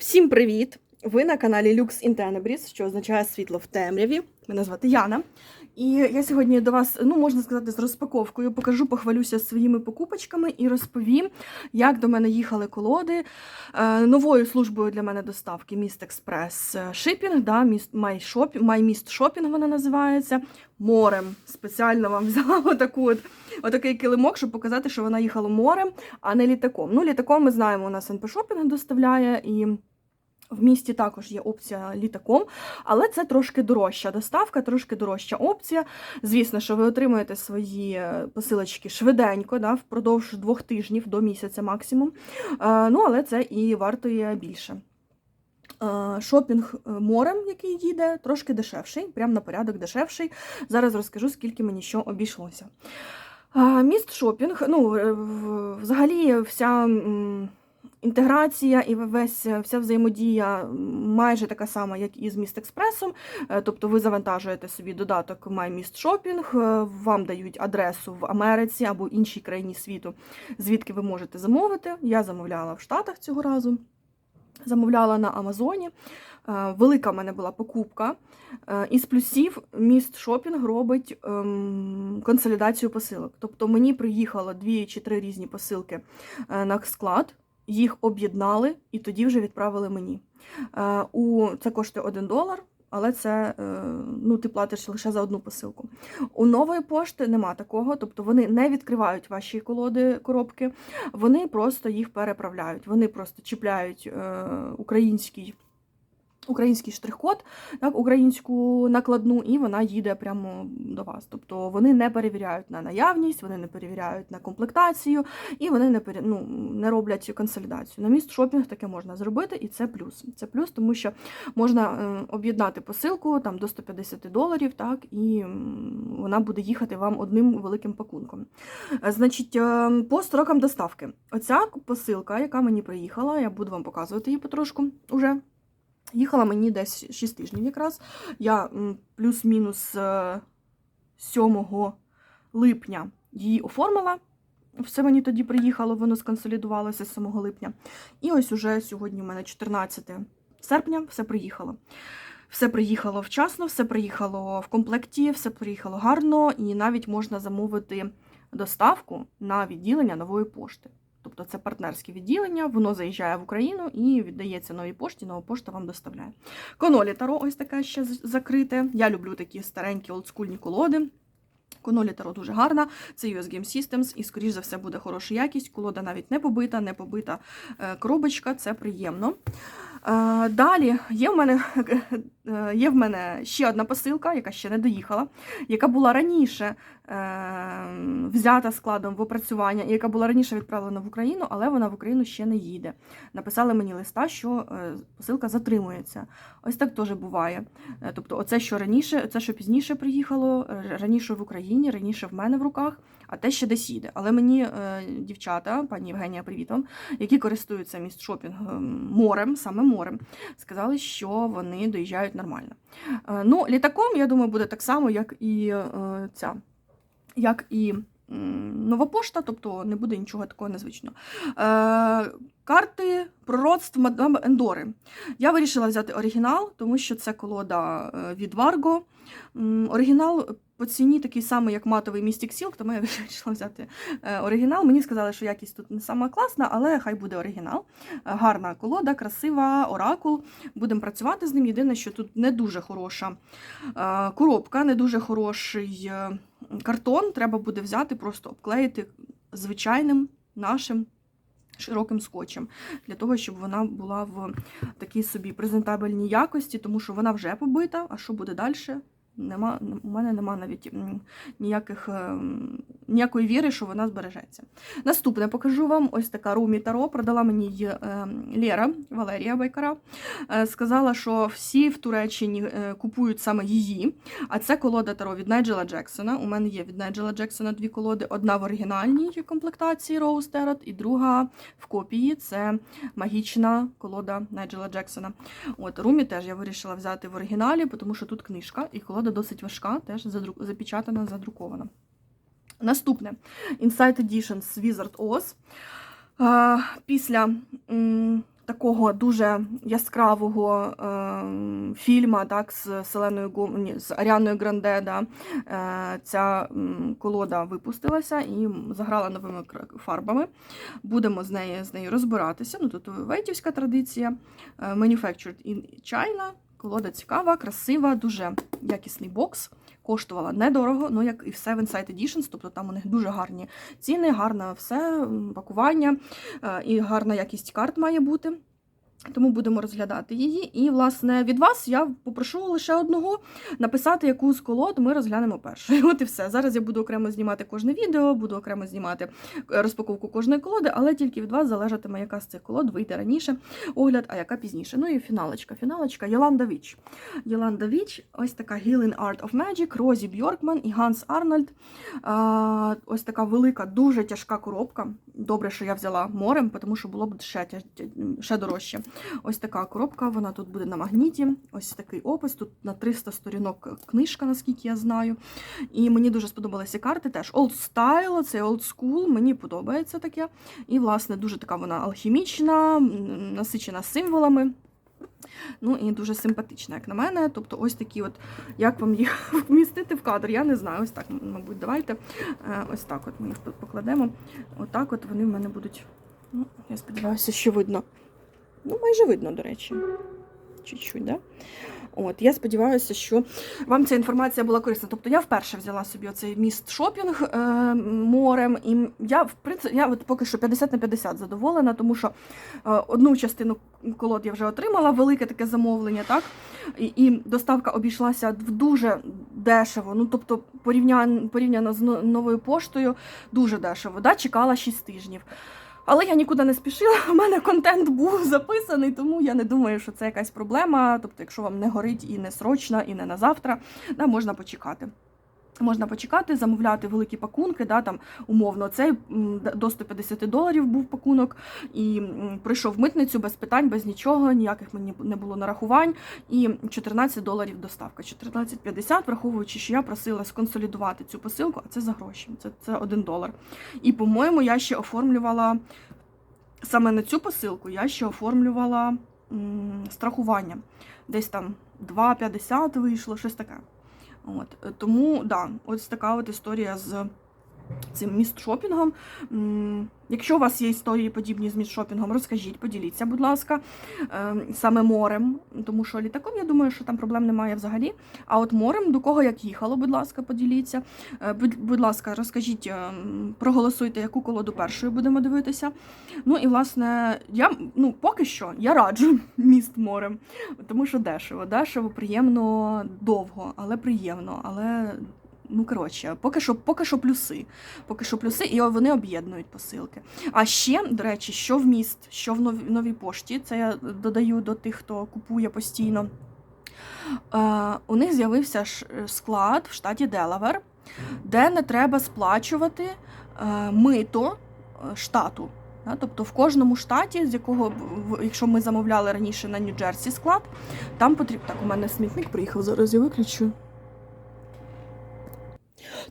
Всім привіт! Ви на каналі Lux in Tenebris, що означає світло в темряві. Мене звати Яна. І я сьогодні до вас, ну можна сказати, з розпаковкою покажу, похвалюся своїми покупочками і розповім, як до мене їхали колоди е, новою службою для мене доставки Міст Експрес Шипінг, да, міст MyShop, вона називається. Морем. Спеціально вам взяла отаку от, отакий килимок, щоб показати, що вона їхала морем, а не літаком. Ну, літаком ми знаємо, у нас НП Шопінг доставляє і. В місті також є опція літаком, але це трошки дорожча доставка, трошки дорожча опція. Звісно, що ви отримуєте свої е, посилочки швиденько, да, впродовж двох тижнів до місяця максимум. Е, ну, але це і вартує більше. Е, Шопінг морем, який їде, трошки дешевший, прям на порядок дешевший. Зараз розкажу, скільки мені що обійшлося. Міст шопінг, ну, взагалі, вся. Інтеграція і весь вся взаємодія майже така сама, як і з міст експресом. Е, Тобто ви завантажуєте собі додаток MyMist Shopping, е, вам дають адресу в Америці або іншій країні світу, звідки ви можете замовити. Я замовляла в Штатах цього разу. Замовляла на Амазоні. Е, Велика в мене була покупка. Е, Із плюсів міст шопінг робить ем, консолідацію посилок. Тобто мені приїхало дві чи три різні посилки е, на склад, їх об'єднали і тоді вже відправили мені. Е, У це коштує 1 долар. Але це е, ну, ти платиш лише за одну посилку. У нової пошти нема такого, тобто вони не відкривають ваші колоди коробки, вони просто їх переправляють. Вони просто чіпляють е, український. Український штрих-код, так, українську накладну, і вона їде прямо до вас. Тобто вони не перевіряють на наявність, вони не перевіряють на комплектацію, і вони не пере, ну, не роблять консолідацію. На міст шопінг таке можна зробити, і це плюс. Це плюс, тому що можна е, об'єднати посилку там до 150 доларів, так, і вона буде їхати вам одним великим пакунком. Значить, е, по строкам доставки. Оця посилка, яка мені приїхала, я буду вам показувати її потрошку уже. Їхала мені десь 6 тижнів якраз. Я плюс-мінус е, 7 липня її оформила. Все мені тоді приїхало, воно сконсолідувалося з 7 липня. І ось уже сьогодні у мене 14 серпня все приїхало. Все приїхало вчасно, все приїхало в комплекті, все приїхало гарно, і навіть можна замовити доставку на відділення нової пошти. Тобто це партнерське відділення, воно заїжджає в Україну і віддається новій пошті, нова пошта вам доставляє. Конолі Таро ось таке ще закрите. Я люблю такі старенькі олдскульні колоди. Конолі Таро дуже гарна, це US Game Systems, і, скоріш за все, буде хороша якість. Колода навіть не побита, не побита е, коробочка, це приємно. Е, Далі є в мене е, є в мене ще одна посилка, яка ще не доїхала, яка була раніше е, взята складом в опрацювання, яка була раніше відправлена в Україну, але вона в Україну ще не їде. Написали мені листа, що посилка затримується. Ось так теж буває. Тобто, оце, що раніше, це, що пізніше приїхало, раніше в Україні, раніше в мене в руках, а те ще десь їде. Але мені дівчата, пані Євгенія, привіт вам, які користуються міст шопінгом морем, саме морем, сказали, що вони доїжджають нормально. Е, Ну, літаком, я думаю, буде так само, як і е, ця, як і нова пошта, тобто не буде нічого такого незвичного. Е, Карти пророцтв мадам Ендори. Я вирішила взяти оригінал, тому що це колода від Варго. Оригінал по ціні такий самий, як матовий Mystic Silk, тому я вирішила взяти е, оригінал. Мені сказали, що якість тут не сама класна, але хай буде оригінал. Е, Гарна колода, красива, оракул. Будемо працювати з ним. Єдине, що тут не дуже хороша е, коробка, не дуже хороший картон. Треба буде взяти, просто обклеїти звичайним нашим. Широким скотчем для того, щоб вона була в такій собі презентабельній якості, тому що вона вже побита. А що буде далі? Нема, у мене нема навіть ніяких, ем, ніякої віри, що вона збережеться. Наступне покажу вам ось така Румі Таро. Продала мені її ем, Лєра Валерія Байкара. Е, Сказала, що всі в Туреччині е, купують саме її. А це колода Таро від Найджела Джексона. У мене є від Найджела Джексона дві колоди. Одна в оригінальній комплектації Rose Tarot і друга в копії. Це магічна колода Найджела Джексона. От Румі теж я вирішила взяти в оригіналі, тому що тут книжка, і колода досить важка, теж запечатана, задрукована. Наступне Insight Editions Wizard Oz. Після такого дуже яскравого е, фільма, так, з Селеною ні, з Аріаною Гранде, да, е, ця колода випустилася і заграла новими фарбами. Будемо з нею, з нею розбиратися. Ну, тут вейтівська традиція. Е, Manufactured in China. Колода цікава, красива, дуже якісний бокс. Коштувала недорого, ну як і в Seven Editions, тобто там у них дуже гарні ціни, гарне все, пакування е, і гарна якість карт має бути. Тому будемо розглядати її. І, власне, від вас я попрошу лише одного написати, яку з колод ми розглянемо першою. От і все. Зараз я буду окремо знімати кожне відео, буду окремо знімати е, розпаковку кожної колоди, але тільки від вас залежатиме, яка з цих колод вийде раніше огляд, а яка пізніше. Ну і фіналочка. Фіналочка Йоланда Віч. Йоланда Віч, ось така Healing Art of Magic, Розі Бьоркман і Ганс Арнольд. А, ось така велика, дуже тяжка коробка. Добре, що я взяла морем, тому що було б ще, ще дорожче. Ось така коробка, вона тут буде на магніті. Ось такий опис. Тут на 300 сторінок книжка, наскільки я знаю. І мені дуже сподобалися карти. Теж old style, це old school, мені подобається таке. І, власне, дуже така вона алхімічна, насичена символами. Ну і дуже симпатична, як на мене. Тобто, ось такі, от, як вам їх вмістити в кадр, я не знаю. Ось так, мабуть, давайте. Е, Ось так от ми їх покладемо. Отак от вони в мене будуть. Ну, я сподіваюся, що видно. Ну, майже видно, до речі. Чуть-чуть, да? От, я сподіваюся, що вам ця інформація була корисна. Тобто я вперше взяла собі оцей міст шопінг е, морем, і я в принципі я от поки що 50 на 50 задоволена, тому що е, одну частину колод я вже отримала, велике таке замовлення, так? І, і доставка обійшлася в дуже дешево. Ну, тобто, порівняно, порівняно з новою поштою, дуже дешево. Да? Чекала 6 тижнів. Але я нікуди не спішила, у мене контент був записаний, тому я не думаю, що це якась проблема. Тобто, якщо вам не горить і не срочно, і не на завтра, да, можна почекати. Можна почекати, замовляти великі пакунки, да, там умовно цей до 150 доларів був пакунок, і прийшов митницю без питань, без нічого, ніяких мені не було нарахувань, і 14 доларів доставка. 14,50, враховуючи, що я просила сконсолідувати цю посилку, а це за гроші, це, це 1 долар. І, по-моєму, я ще оформлювала саме на цю посилку, я ще оформлювала м, страхування. Десь там 2,50 вийшло, щось таке. От. Тому, да, ось така от історія з цим міст-шопінгом. М, Якщо у вас є історії подібні з міст-шопінгом, розкажіть, поділіться, будь ласка, е, саме морем, тому що літаком, я думаю, що там проблем немає взагалі. А от морем, до кого як їхало, будь ласка, поділіться. Е, Будь, ласка, розкажіть, е, проголосуйте, яку колоду першою будемо дивитися. Ну і власне, я ну поки що я раджу міст морем, тому що дешево, дешево, приємно, довго, але приємно. Але ну коротше, поки що, поки що плюси. Поки що плюси, і вони об'єднують посилки. А ще, до речі, що в міст, що в новій, пошті, це я додаю до тих, хто купує постійно. Е, у них з'явився склад в штаті Делавер, де не треба сплачувати е, мито штату. Тобто в кожному штаті, з якого, якщо ми замовляли раніше на Нью-Джерсі склад, там потрібно. Так, у мене смітник приїхав, зараз я виключу.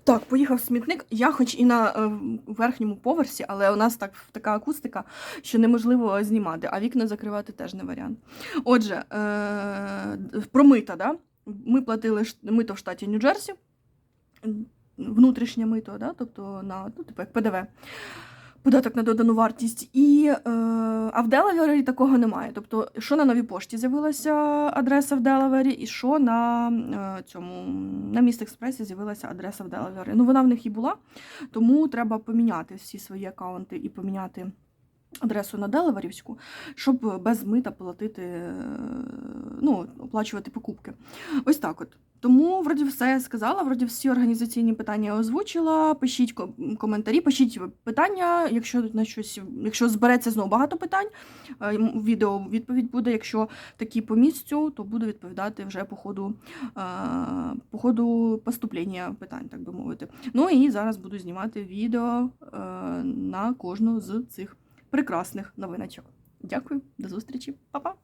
Так, поїхав смітник. Я хоч і на е, верхньому поверсі, але у нас так така акустика, що неможливо знімати, а вікна закривати теж не варіант. Отже, е, промита, да? ми платили мито в штаті Нью-Джерсі, внутрішнє мито, да? тобто на ну, типу як ПДВ. Податок на додану вартість. І, е, а в Делавері такого немає. Тобто, що на новій пошті з'явилася адреса в Делавері, і що на е, цьому на міст експресі з'явилася адреса в Делавері. Ну, вона в них і була, тому треба поміняти всі свої акаунти і поміняти адресу на Делаверівську, щоб без мита платити, е, ну, оплачувати покупки. Ось так от. Тому, вроді, все сказала, вроді всі організаційні питання озвучила. Пишіть коментарі, пишіть питання, якщо на щось, якщо збереться знову багато питань. е, Відео відповідь буде. Якщо такі по місцю, то буду відповідати вже по ходу, е, по ходу поступлення питань, так би мовити. Ну і зараз буду знімати відео на кожну з цих прекрасних новиночок. Дякую, до зустрічі, Па-па!